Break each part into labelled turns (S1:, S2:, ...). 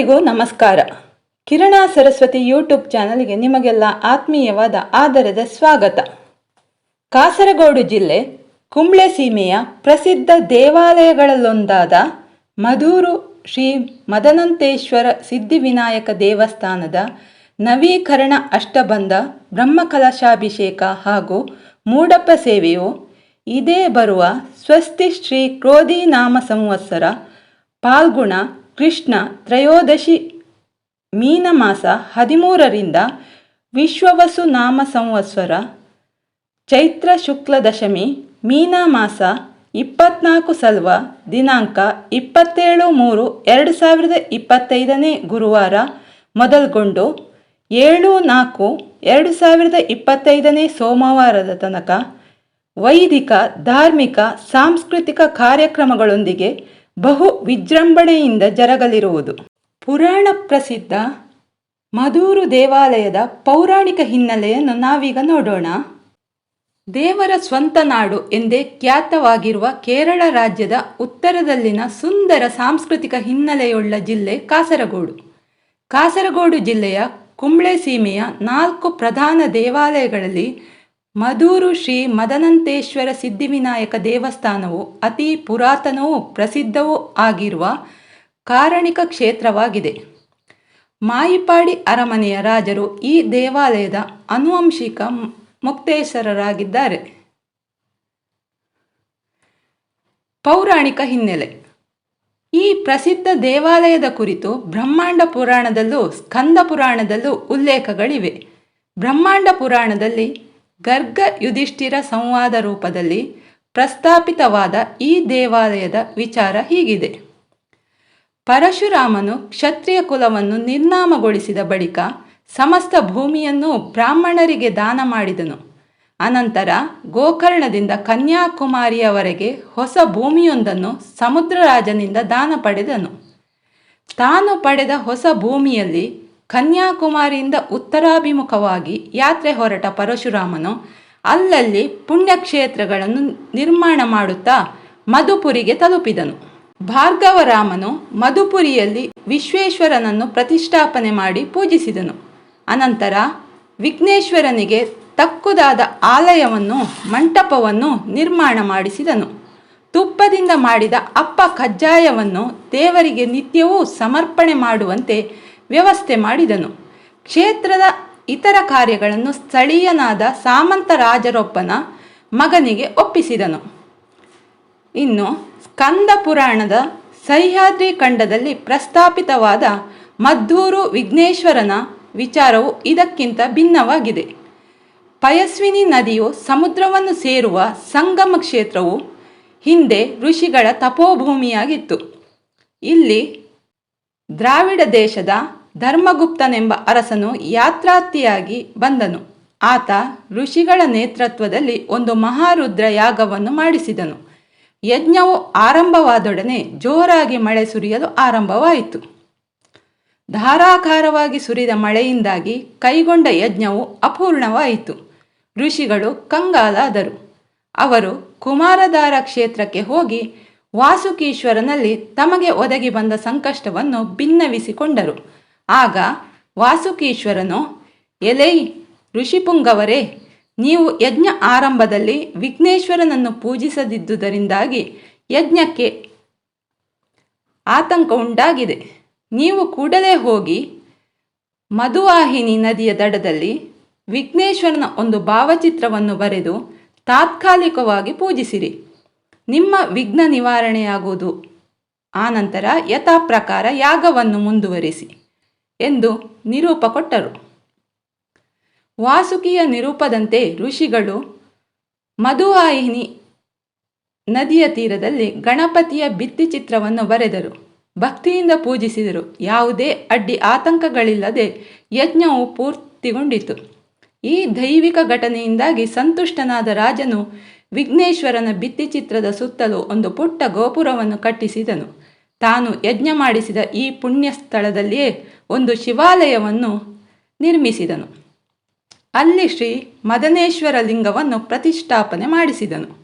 S1: ಎಲ್ಲರಿಗೂ ನಮಸ್ಕಾರ. ಕಿರಣ ಸರಸ್ವತಿ ಯೂಟ್ಯೂಬ್ ಚಾನಲ್ಗೆ ನಿಮಗೆಲ್ಲ ಆತ್ಮೀಯವಾದ ಆದರದ ಸ್ವಾಗತ. ಕಾಸರಗೋಡು ಜಿಲ್ಲೆ ಕುಂಬ್ಳೆ ಸೀಮೆಯ ಪ್ರಸಿದ್ಧ ದೇವಾಲಯಗಳಲ್ಲೊಂದಾದ ಮಧೂರು ಶ್ರೀ ಮದನಂತೇಶ್ವರ ಸಿದ್ಧಿವಿನಾಯಕ ದೇವಸ್ಥಾನದ ನವೀಕರಣ ಅಷ್ಟಬಂಧ ಬ್ರಹ್ಮಕಲಶಾಭಿಷೇಕ ಹಾಗೂ ಮೂಡಪ್ಪ ಸೇವೆಯು ಇದೇ ಬರುವ ಸ್ವಸ್ತಿ ಶ್ರೀ ಕ್ರೋಧಿ ನಾಮ ಸಂವತ್ಸರ ಪಾಲ್ಗುಣ ಕೃಷ್ಣ ತ್ರಯೋದಶಿ ಮೀನಮಾಸ ಹದಿಮೂರರಿಂದ ವಿಶ್ವವಸು ನಾಮ ಸಂವತ್ಸರ ಚೈತ್ರ ಶುಕ್ಲ ದಶಮಿ ಮೀನಮಾಸ ಇಪ್ಪತ್ನಾಲ್ಕು ಸಲ್ವ ದಿನಾಂಕ ಇಪ್ಪತ್ತೇಳು ಮೂರು ಎರಡು ಸಾವಿರದ ಇಪ್ಪತ್ತೈದನೇ ಗುರುವಾರ ಮೊದಲುಗೊಂಡು ಏಳು ನಾಲ್ಕು ಎರಡು ಸಾವಿರದ ಇಪ್ಪತ್ತೈದನೇ ಸೋಮವಾರದ ತನಕ ವೈದಿಕ, ಧಾರ್ಮಿಕ, ಸಾಂಸ್ಕೃತಿಕ ಕಾರ್ಯಕ್ರಮಗಳೊಂದಿಗೆ ಬಹು ವಿಜೃಂಭಣೆಯಿಂದ ಜರಗಲಿರುವುದು. ಪುರಾಣ ಪ್ರಸಿದ್ಧ ಮಧೂರು ದೇವಾಲಯದ ಪೌರಾಣಿಕ ಹಿನ್ನೆಲೆಯನ್ನು ನಾವೀಗ ನೋಡೋಣ. ದೇವರ ಸ್ವಂತ ನಾಡು ಎಂದೇ ಖ್ಯಾತವಾಗಿರುವ ಕೇರಳ ರಾಜ್ಯದ ಉತ್ತರದಲ್ಲಿನ ಸುಂದರ ಸಾಂಸ್ಕೃತಿಕ ಹಿನ್ನೆಲೆಯುಳ್ಳ ಜಿಲ್ಲೆ ಕಾಸರಗೋಡು. ಕಾಸರಗೋಡು ಜಿಲ್ಲೆಯ ಕುಂಬ್ಳೆ ಸೀಮೆಯ ನಾಲ್ಕು ಪ್ರಧಾನ ದೇವಾಲಯಗಳಲ್ಲಿ ಮಧೂರು ಶ್ರೀ ಮದನಂತೇಶ್ವರ ಸಿದ್ಧಿವಿನಾಯಕ ದೇವಸ್ಥಾನವು ಅತಿ ಪುರಾತನವೂ ಪ್ರಸಿದ್ಧವೂ ಆಗಿರುವ ಕಾರಣಿಕ ಕ್ಷೇತ್ರವಾಗಿದೆ. ಮಾಯಿಪಾಡಿ ಅರಮನೆಯ ರಾಜರು ಈ ದೇವಾಲಯದ ಅನುವಂಶಿಕ ಮುಕ್ತೇಶ್ವರರಾಗಿದ್ದಾರೆ. ಪೌರಾಣಿಕ ಹಿನ್ನೆಲೆ. ಈ ಪ್ರಸಿದ್ಧ ದೇವಾಲಯದ ಕುರಿತು ಬ್ರಹ್ಮಾಂಡ ಪುರಾಣದಲ್ಲೂ ಸ್ಕಂದ ಪುರಾಣದಲ್ಲೂ ಉಲ್ಲೇಖಗಳಿವೆ. ಬ್ರಹ್ಮಾಂಡ ಪುರಾಣದಲ್ಲಿ ಗರ್ಗ ಯುಧಿಷ್ಠಿರ ಸಂವಾದ ರೂಪದಲ್ಲಿ ಪ್ರಸ್ತಾಪಿತವಾದ ಈ ದೇವಾಲಯದ ವಿಚಾರ ಹೀಗಿದೆ. ಪರಶುರಾಮನು ಕ್ಷತ್ರಿಯ ಕುಲವನ್ನು ನಿರ್ನಾಮಗೊಳಿಸಿದ ಬಳಿಕ ಸಮಸ್ತ ಭೂಮಿಯನ್ನು ಬ್ರಾಹ್ಮಣರಿಗೆ ದಾನ ಮಾಡಿದನು. ಅನಂತರ ಗೋಕರ್ಣದಿಂದ ಕನ್ಯಾಕುಮಾರಿಯವರೆಗೆ ಹೊಸ ಭೂಮಿಯೊಂದನ್ನು ಸಮುದ್ರರಾಜನಿಂದ ದಾನ ಪಡೆದನು. ತಾನು ಪಡೆದ ಹೊಸ ಭೂಮಿಯಲ್ಲಿ ಕನ್ಯಾಕುಮಾರಿಯಿಂದ ಉತ್ತರಾಭಿಮುಖವಾಗಿ ಯಾತ್ರೆ ಹೊರಟ ಪರಶುರಾಮನು ಅಲ್ಲಲ್ಲಿ ಪುಣ್ಯಕ್ಷೇತ್ರಗಳನ್ನು ನಿರ್ಮಾಣ ಮಾಡುತ್ತಾ ಮಧುಪುರಿಗೆ ತಲುಪಿದನು. ಭಾರ್ಗವರಾಮನು ಮಧುಪುರಿಯಲ್ಲಿ ವಿಶ್ವೇಶ್ವರನನ್ನು ಪ್ರತಿಷ್ಠಾಪನೆ ಮಾಡಿ ಪೂಜಿಸಿದನು. ಅನಂತರ ವಿಘ್ನೇಶ್ವರನಿಗೆ ತಕ್ಕುದಾದ ಆಲಯವನ್ನು, ಮಂಟಪವನ್ನು ನಿರ್ಮಾಣ ಮಾಡಿಸಿದನು. ತುಪ್ಪದಿಂದ ಮಾಡಿದ ಅಪ್ಪ ಕಜ್ಜಾಯವನ್ನು ದೇವರಿಗೆ ನಿತ್ಯವೂ ಸಮರ್ಪಣೆ ಮಾಡುವಂತೆ ವ್ಯವಸ್ಥೆ ಮಾಡಿದನು. ಕ್ಷೇತ್ರದ ಇತರ ಕಾರ್ಯಗಳನ್ನು ಸ್ಥಳೀಯನಾದ ಸಾಮಂತ ರಾಜರೊಬ್ಬನ ಮಗನಿಗೆ ಒಪ್ಪಿಸಿದನು. ಇನ್ನು ಸ್ಕಂದ ಪುರಾಣದ ಸಹ್ಯಾದ್ರಿ ಖಂಡದಲ್ಲಿ ಪ್ರಸ್ತಾಪಿತವಾದ ಮದ್ದೂರು ವಿಘ್ನೇಶ್ವರನ ವಿಚಾರವು ಇದಕ್ಕಿಂತ ಭಿನ್ನವಾಗಿದೆ. ಪಯಸ್ವಿನಿ ನದಿಯು ಸಮುದ್ರವನ್ನು ಸೇರುವ ಸಂಗಮ ಕ್ಷೇತ್ರವು ಹಿಂದೆ ಋಷಿಗಳ ತಪೋಭೂಮಿಯಾಗಿತ್ತು. ಇಲ್ಲಿ ದ್ರಾವಿಡ ದೇಶದ ಧರ್ಮಗುಪ್ತನೆಂಬ ಅರಸನು ಯಾತ್ರಾರ್ಥಿಯಾಗಿ ಬಂದನು. ಆತ ಋಷಿಗಳ ನೇತೃತ್ವದಲ್ಲಿ ಒಂದು ಮಹಾರುದ್ರ ಯಾಗವನ್ನು ಮಾಡಿಸಿದನು. ಯಜ್ಞವು ಆರಂಭವಾದೊಡನೆ ಜೋರಾಗಿ ಮಳೆ ಸುರಿಯಲು ಆರಂಭವಾಯಿತು. ಧಾರಾಕಾರವಾಗಿ ಸುರಿದ ಮಳೆಯಿಂದಾಗಿ ಕೈಗೊಂಡ ಯಜ್ಞವು ಅಪೂರ್ಣವಾಯಿತು. ಋಷಿಗಳು ಕಂಗಾಲಾದರು. ಅವರು ಕುಮಾರಧಾರ ಕ್ಷೇತ್ರಕ್ಕೆ ಹೋಗಿ ವಾಸುಕೀಶ್ವರನಲ್ಲಿ ತಮಗೆ ಒದಗಿ ಬಂದ ಸಂಕಷ್ಟವನ್ನು ಭಿನ್ನವಿಸಿಕೊಂಡರು ಆಗ ವಾಸುಕೀಶ್ವರನು, ಎಲೈ, ಋಷಿಪುಂಗವರೇ, ನೀವು ಯಜ್ಞ ಆರಂಭದಲ್ಲಿ ವಿಘ್ನೇಶ್ವರನನ್ನು ಪೂಜಿಸದಿದ್ದುದರಿಂದಾಗಿ ಯಜ್ಞಕ್ಕೆ ಆತಂಕ ಉಂಟಾಗಿದೆ. ನೀವು ಕೂಡಲೇ ಹೋಗಿ ಮಧುವಾಹಿನಿ ನದಿಯ ದಡದಲ್ಲಿ ವಿಘ್ನೇಶ್ವರನ ಒಂದು ಭಾವಚಿತ್ರವನ್ನು ಬರೆದು ತಾತ್ಕಾಲಿಕವಾಗಿ ಪೂಜಿಸಿರಿ. ನಿಮ್ಮ ವಿಘ್ನ ನಿವಾರಣೆಯಾಗುವುದು ಆನಂತರ ಯಥಾಪ್ರಕಾರ ಯಾಗವನ್ನು ಮುಂದುವರಿಸಿ. ಎಂದು ನಿರೂಪ ಕೊಟ್ಟರು. ವಾಸುಕಿಯ ನಿರೂಪದಂತೆ ಋಷಿಗಳು ಮಧುವಾಹಿನಿ ನದಿಯ ತೀರದಲ್ಲಿ ಗಣಪತಿಯ ಭಿತ್ತಿಚಿತ್ರವನ್ನು ಬರೆದರು. ಭಕ್ತಿಯಿಂದ ಪೂಜಿಸಿದರು. ಯಾವುದೇ ಅಡ್ಡಿ ಆತಂಕಗಳಿಲ್ಲದೆ ಯಜ್ಞವು ಪೂರ್ತಿಗೊಂಡಿತು. ಈ ದೈವಿಕ ಘಟನೆಯಿಂದಾಗಿ ಸಂತುಷ್ಟನಾದ ರಾಜನು ವಿಘ್ನೇಶ್ವರನ ಭಿತ್ತಿಚಿತ್ರದ ಸುತ್ತಲೂ ಒಂದು ಪುಟ್ಟ ಗೋಪುರವನ್ನು ಕಟ್ಟಿಸಿದನು. ತಾನು ಯಜ್ಞ ಮಾಡಿಸಿದ ಈ ಪುಣ್ಯ ಸ್ಥಳದಲ್ಲಿಯೇ ಒಂದು ಶಿವಾಲಯವನ್ನು ನಿರ್ಮಿಸಿದನು. ಅಲ್ಲಿ ಶ್ರೀ ಮದನೇಶ್ವರ ಲಿಂಗವನ್ನು ಪ್ರತಿಷ್ಠಾಪನೆ ಮಾಡಿಸಿದನು.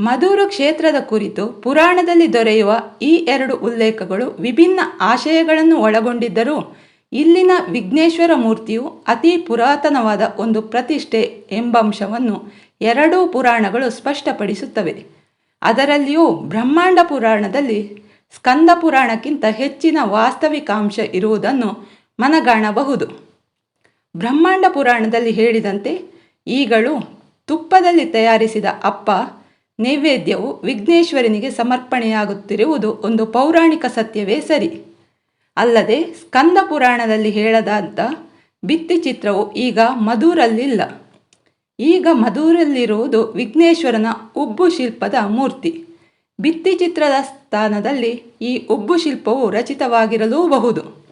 S1: ಮಧೂರು ಕ್ಷೇತ್ರದ ಕುರಿತು ಪುರಾಣದಲ್ಲಿ ದೊರೆಯುವ ಈ ಎರಡು ಉಲ್ಲೇಖಗಳು ವಿಭಿನ್ನ ಆಶಯಗಳನ್ನು ಒಳಗೊಂಡಿದ್ದರೂ ಇಲ್ಲಿನ ವಿಘ್ನೇಶ್ವರ ಮೂರ್ತಿಯು ಅತಿ ಪುರಾತನವಾದ ಒಂದು ಪ್ರತಿಷ್ಠೆ ಎಂಬಂಶವನ್ನು ಎರಡೂ ಪುರಾಣಗಳು ಸ್ಪಷ್ಟಪಡಿಸುತ್ತವೆ. ಅದರಲ್ಲಿಯೂ ಬ್ರಹ್ಮಾಂಡ ಪುರಾಣದಲ್ಲಿ ಸ್ಕಂದ ಪುರಾಣಕ್ಕಿಂತ ಹೆಚ್ಚಿನ ವಾಸ್ತವಿಕಾಂಶ ಇರುವುದನ್ನು ಮನಗಾಣಬಹುದು. ಬ್ರಹ್ಮಾಂಡ ಪುರಾಣದಲ್ಲಿ ಹೇಳಿದಂತೆ ಈಗಳು ತುಪ್ಪದಲ್ಲಿ ತಯಾರಿಸಿದ ಅಪ್ಪ ನೈವೇದ್ಯವು ವಿಘ್ನೇಶ್ವರನಿಗೆ ಸಮರ್ಪಣೆಯಾಗುತ್ತಿರುವುದು ಒಂದು ಪೌರಾಣಿಕ ಸತ್ಯವೇ ಸರಿ. ಅಲ್ಲದೆ ಸ್ಕಂದ ಪುರಾಣದಲ್ಲಿ ಹೇಳದಂಥ ಭಿತ್ತಿಚಿತ್ರವು ಈಗ ಮಧುರಲ್ಲಿಲ್ಲ. ಈಗ ಮಧುರಲ್ಲಿರುವುದು ವಿಘ್ನೇಶ್ವರನ ಉಬ್ಬು ಶಿಲ್ಪದ ಮೂರ್ತಿ. ಭಿತ್ತಿಚಿತ್ರದ ಸ್ಥಾನದಲ್ಲಿ ಈ ಉಬ್ಬು ಶಿಲ್ಪವು ರಚಿತವಾಗಿರಲೂಬಹುದು.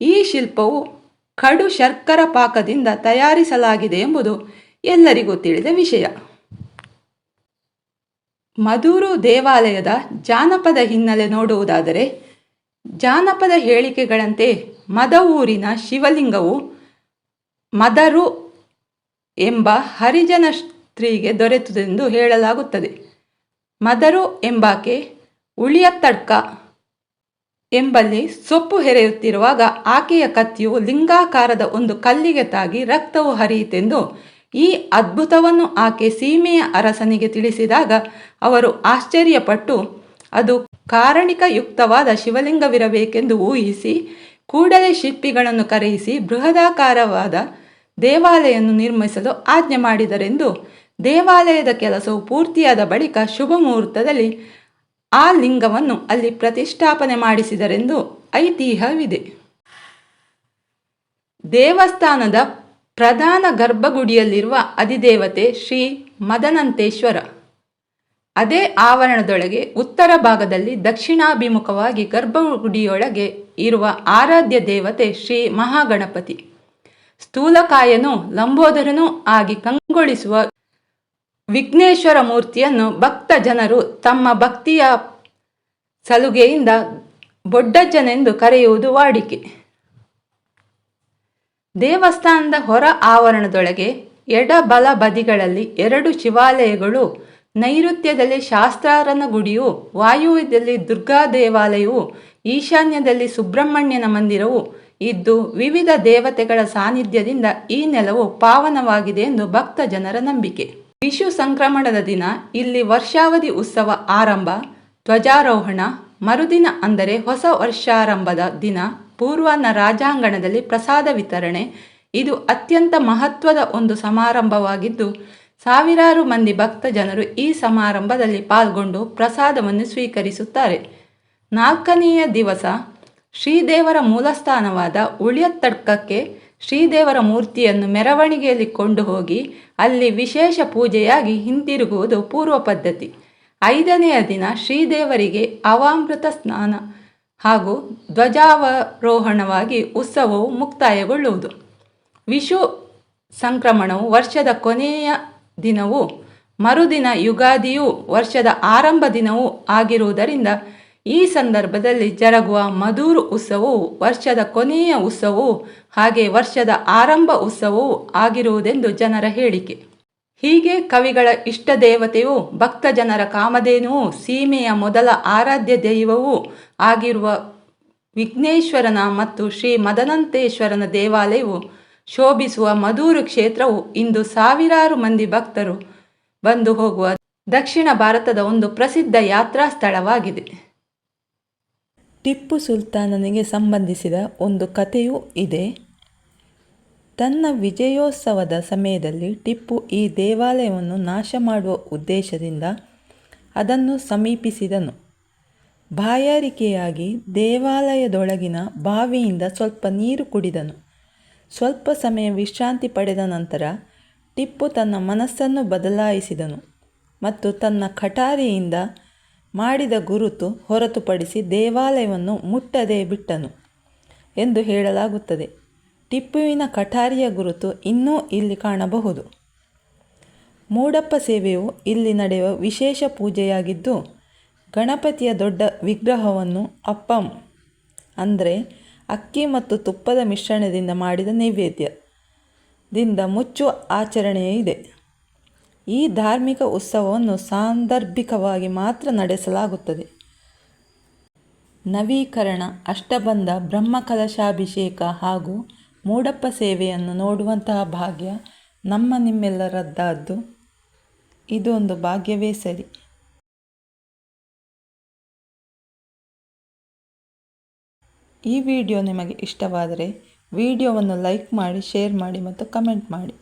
S1: ಈ ಶಿಲ್ಪವು ಕಡು ಶರ್ಕರ ಪಾಕದಿಂದ ತಯಾರಿಸಲಾಗಿದೆ ಎಂಬುದು ಎಲ್ಲರಿಗೂ ತಿಳಿದ ವಿಷಯ. ಮಧೂರು ದೇವಾಲಯದ ಜಾನಪದ ಹಿನ್ನೆಲೆ ನೋಡುವುದಾದರೆ, ಜಾನಪದ ಹೇಳಿಕೆಗಳಂತೆ ಮದವೂರಿನ ಶಿವಲಿಂಗವು ಮದರು ಎಂಬ ಹರಿಜನ ಸ್ತ್ರೀಗೆ ದೊರೆತುದೆಂದು ಹೇಳಲಾಗುತ್ತದೆ. ಮದರು ಎಂಬಾಕೆ ಉಳಿಯ ತಡ್ಕ ಎಂಬಲ್ಲಿ ಸೊಪ್ಪು ಹೆರೆಯುತ್ತಿರುವಾಗ ಆಕೆಯ ಕತ್ತಿಯು ಲಿಂಗಾಕಾರದ ಒಂದು ಕಲ್ಲಿಗೆ ತಾಗಿ ರಕ್ತವು ಹರಿಯಿತೆಂದು ಈ ಅದ್ಭುತವನ್ನು ಆಕೆ ಸೀಮೆಯ ಅರಸನಿಗೆ ತಿಳಿಸಿದಾಗ ಅವರು ಆಶ್ಚರ್ಯಪಟ್ಟು, ಅದು ಕಾರಣಿಕ ಯುಕ್ತವಾದ ಶಿವಲಿಂಗವಿರಬೇಕೆಂದು ಊಹಿಸಿ, ಕೂಡಲೇ ಶಿಲ್ಪಿಗಳನ್ನು ಕರೆಯಿಸಿ ಬೃಹದಾಕಾರವಾದ ದೇವಾಲಯವನ್ನು ನಿರ್ಮಿಸಲು ಆಜ್ಞೆ ಮಾಡಿದರೆಂದು ದೇವಾಲಯದ ಕೆಲಸವು ಪೂರ್ತಿಯಾದ ಬಳಿಕ ಶುಭ ಮುಹೂರ್ತದಲ್ಲಿ ಆ ಲಿಂಗವನ್ನು ಅಲ್ಲಿ ಪ್ರತಿಷ್ಠಾಪನೆ ಮಾಡಿಸಿದರೆಂದು ಐತಿಹ್ಯವಿದೆ. ದೇವಸ್ಥಾನದ ಪ್ರಧಾನ ಗರ್ಭಗುಡಿಯಲ್ಲಿರುವ ಅಧಿದೇವತೆ ಶ್ರೀ ಮದನಂತೇಶ್ವರ. ಅದೇ ಆವರಣದೊಳಗೆ ಉತ್ತರ ಭಾಗದಲ್ಲಿ ದಕ್ಷಿಣಾಭಿಮುಖವಾಗಿ ಗರ್ಭಗುಡಿಯೊಳಗೆ ಇರುವ ಆರಾಧ್ಯ ದೇವತೆ ಶ್ರೀ ಮಹಾಗಣಪತಿ. ಸ್ಥೂಲಕಾಯನೂ ಲಂಬೋದರನೂ ಆಗಿ ಕಂಗೊಳಿಸುವ ವಿಘ್ನೇಶ್ವರ ಮೂರ್ತಿಯನ್ನು ಭಕ್ತ ಜನರು ತಮ್ಮ ಭಕ್ತಿಯ ಸಲುಗೆಯಿಂದ ಬೊಡ್ಡಜ್ಜನೆಂದು ಕರೆಯುವುದು ವಾಡಿಕೆ. ದೇವಸ್ಥಾನದ ಹೊರ ಆವರಣದೊಳಗೆ ಎಡ ಬಲ ಬದಿಗಳಲ್ಲಿ ಎರಡು ಶಿವಾಲಯಗಳು, ನೈಋತ್ಯದಲ್ಲಿ ಶಾಸ್ತ್ರಾರನ ಗುಡಿಯು ವಾಯುವ್ಯದಲ್ಲಿ ದುರ್ಗಾ ದೇವಾಲಯವು, ಈಶಾನ್ಯದಲ್ಲಿ ಸುಬ್ರಹ್ಮಣ್ಯನ ಮಂದಿರವು, ಇದ್ದು ವಿವಿಧ ದೇವತೆಗಳ ಸಾನ್ನಿಧ್ಯದಿಂದ ಈ ನೆಲವು ಪಾವನವಾಗಿದೆ ಎಂದು ಭಕ್ತ ಜನರ ನಂಬಿಕೆ. ವಿಷು ಸಂಕ್ರಮಣದ ದಿನ ಇಲ್ಲಿ ವರ್ಷಾವಧಿ ಉತ್ಸವ ಆರಂಭ, ಧ್ವಜಾರೋಹಣ, ಮರುದಿನ ಅಂದರೆ ಹೊಸ ವರ್ಷಾರಂಭದ ದಿನ ಪೂರ್ವಾಹ್ನ ರಾಜಾಂಗಣದಲ್ಲಿ ಪ್ರಸಾದ ವಿತರಣೆ. ಇದು ಅತ್ಯಂತ ಮಹತ್ವದ ಒಂದು ಸಮಾರಂಭವಾಗಿದ್ದು, ಸಾವಿರಾರು ಮಂದಿ ಭಕ್ತ ಜನರು ಈ ಸಮಾರಂಭದಲ್ಲಿ ಪಾಲ್ಗೊಂಡು ಪ್ರಸಾದವನ್ನು ಸ್ವೀಕರಿಸುತ್ತಾರೆ. ನಾಲ್ಕನೆಯ ದಿವಸ ಶ್ರೀದೇವರ ಮೂಲಸ್ಥಾನವಾದ ಉಳಿಯತ್ತಡ್ಕಕ್ಕೆ ಶ್ರೀದೇವರ ಮೂರ್ತಿಯನ್ನು ಮೆರವಣಿಗೆಯಲ್ಲಿ ಕೊಂಡು ಹೋಗಿ ಅಲ್ಲಿ ವಿಶೇಷ ಪೂಜೆಯಾಗಿ ಹಿಂತಿರುಗುವುದು ಪೂರ್ವ ಪದ್ಧತಿ. ಐದನೆಯ ದಿನ ಶ್ರೀದೇವರಿಗೆ ಅವಾಮೃತ ಸ್ನಾನ ಹಾಗೂ ಧ್ವಜಾವರೋಹಣವಾಗಿ ಉತ್ಸವವು ಮುಕ್ತಾಯಗೊಳ್ಳುವುದು. ವಿಷು ಸಂಕ್ರಮಣವು ವರ್ಷದ ಕೊನೆಯ ದಿನವೂ ಮರುದಿನ ಯುಗಾದಿಯೂ ವರ್ಷದ ಆರಂಭ ದಿನವೂ ಆಗಿರುವುದರಿಂದ ಈ ಸಂದರ್ಭದಲ್ಲಿ ಜರಗುವ ಮಧುರು ಉತ್ಸವವು ವರ್ಷದ ಕೊನೆಯ ಉತ್ಸವವು, ಹಾಗೆ ವರ್ಷದ ಆರಂಭ ಉತ್ಸವವು ಆಗಿರುವುದೆಂದು ಜನರ ಹೇಳಿಕೆ. ಹೀಗೆ ಕವಿಗಳ ಇಷ್ಟ ದೇವತೆಯು ಭಕ್ತ ಜನರ ಕಾಮಧೇನುವು, ಸೀಮೆಯ ಮೊದಲ ಆರಾಧ್ಯ ದೈವವೂ ಆಗಿರುವ ವಿಘ್ನೇಶ್ವರನ ಮತ್ತು ಶ್ರೀ ಮದನಂತೇಶ್ವರನ ದೇವಾಲಯವು ಶೋಭಿಸುವ ಮಧೂರು ಕ್ಷೇತ್ರವು ಇಂದು ಸಾವಿರಾರು ಮಂದಿ ಭಕ್ತರು ಬಂದು ಹೋಗುವ ದಕ್ಷಿಣ ಭಾರತದ ಒಂದು ಪ್ರಸಿದ್ಧ ಯಾತ್ರಾ ಸ್ಥಳವಾಗಿದೆ. ಟಿಪ್ಪು ಸುಲ್ತಾನನಿಗೆ ಸಂಬಂಧಿಸಿದ ಒಂದು ಕಥೆಯೂ ಇದೆ. ತನ್ನ ವಿಜಯೋತ್ಸವದ ಸಮಯದಲ್ಲಿ ಟಿಪ್ಪು ಈ ದೇವಾಲಯವನ್ನು ನಾಶ ಮಾಡುವ ಉದ್ದೇಶದಿಂದ ಅದನ್ನು ಸಮೀಪಿಸಿದನು. ಬಾಯಾರಿಕೆಯಾಗಿ ದೇವಾಲಯದೊಳಗಿನ ಬಾವಿಯಿಂದ ಸ್ವಲ್ಪ ನೀರು ಕುಡಿದನು. ಸ್ವಲ್ಪ ಸಮಯ ವಿಶ್ರಾಂತಿ ಪಡೆದ ನಂತರ ಟಿಪ್ಪು ತನ್ನ ಮನಸ್ಸನ್ನು ಬದಲಾಯಿಸಿದನು ಮತ್ತು ತನ್ನ ಕಟಾರಿಯಿಂದ ಮಾಡಿದ ಗುರುತು ಹೊರತುಪಡಿಸಿ ದೇವಾಲಯವನ್ನು ಮುಟ್ಟದೆ ಬಿಟ್ಟನು ಎಂದು ಹೇಳಲಾಗುತ್ತದೆ. ಟಿಪ್ಪುವಿನ ಕಠಾರಿಯ ಗುರುತು ಇನ್ನೂ ಇಲ್ಲಿ ಕಾಣಬಹುದು. ಮೂಡಪ್ಪ ಸೇವೆಯು ಇಲ್ಲಿ ನಡೆಯುವ ವಿಶೇಷ ಪೂಜೆಯಾಗಿದ್ದು, ಗಣಪತಿಯ ದೊಡ್ಡ ವಿಗ್ರಹವನ್ನು ಅಪ್ಪಂ ಅಂದರೆ ಅಕ್ಕಿ ಮತ್ತು ತುಪ್ಪದ ಮಿಶ್ರಣದಿಂದ ಮಾಡಿದ ನೈವೇದ್ಯದಿಂದ ಮುಚ್ಚುವ ಆಚರಣೆಯೇ ಇದೆ. ಈ ಧಾರ್ಮಿಕ ಉತ್ಸವವನ್ನು ಸಾಂದರ್ಭಿಕವಾಗಿ ಮಾತ್ರ ನಡೆಸಲಾಗುತ್ತದೆ. ನವೀಕರಣ, ಅಷ್ಟಬಂಧ ಬ್ರಹ್ಮಕಲಶಾಭಿಷೇಕ ಹಾಗೂ ಮೂಡಪ್ಪ ಸೇವೆಯನ್ನು ನೋಡುವಂತಹ ಭಾಗ್ಯ ನಮ್ಮ ನಿಮ್ಮೆಲ್ಲರದ್ದಾದ್ದು. ಇದೊಂದು ಭಾಗ್ಯವೇ ಸರಿ. ಈ ವಿಡಿಯೋ ನಿಮಗೆ ಇಷ್ಟವಾದರೆ ವಿಡಿಯೋವನ್ನು ಲೈಕ್ ಮಾಡಿ, ಶೇರ್ ಮಾಡಿ ಮತ್ತು ಕಮೆಂಟ್ ಮಾಡಿ.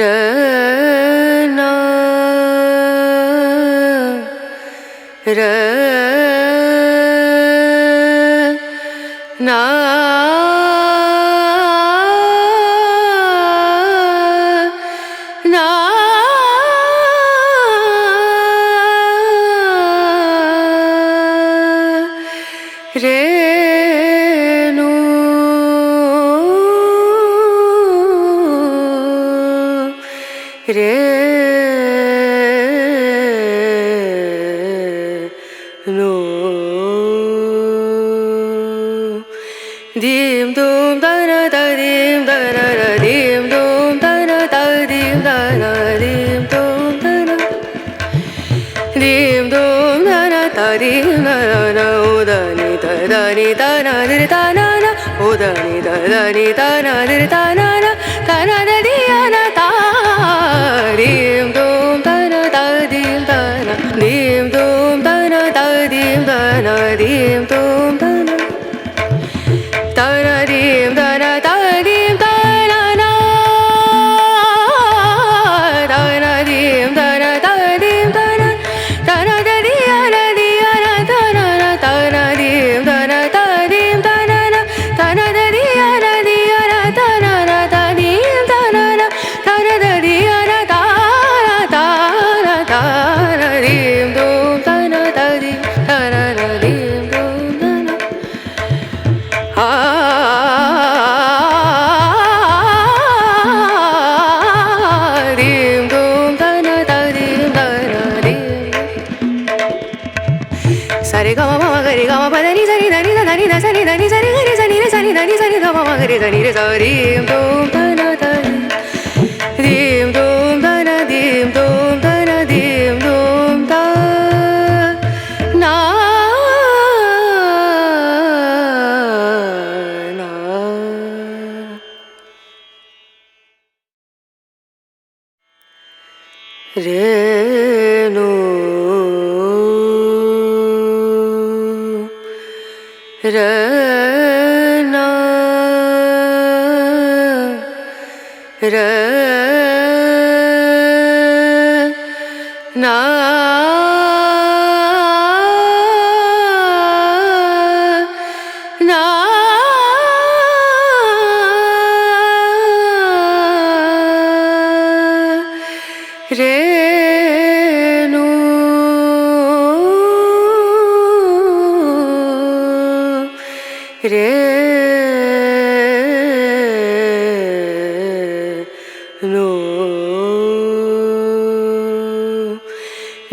S2: रना र ना दीम दुम दानीम दरीम दोम दन दा दीम दानीम दोम दन दीम धोम दानीम दान ओदनी ददानि तानार दाना वद ददानि तानादि ता re ga ma ma ga re ga ma pa da ni sa ni da ni da ni da sa ni da ni sa ni ga re sa ni re sa ni da ni sa ni ga ma ma ga re sa ni re sa ri dum dum na na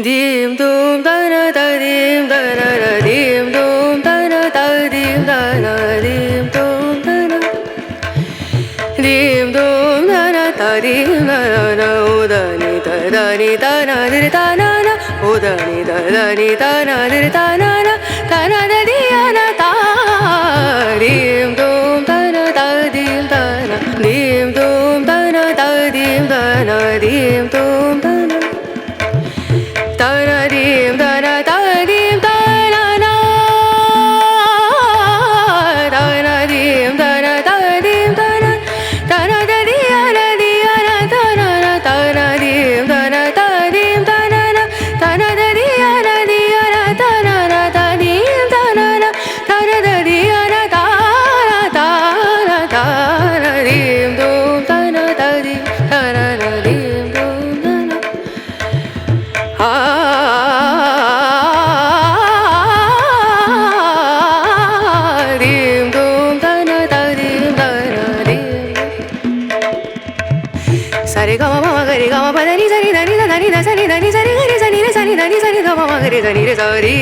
S2: Dim dum da na da dim da na da dim dum da na da dim da na dim dum da na. Dim dum da na da dim da na na o da ni da da ni da na di da na na o da ni da da ni da na di da na. సరి గమ మమ గరి గమ పదని సరి దని దని సరి దని సరి గరి సని రే సని దని సని గమ గరి సని రే సరి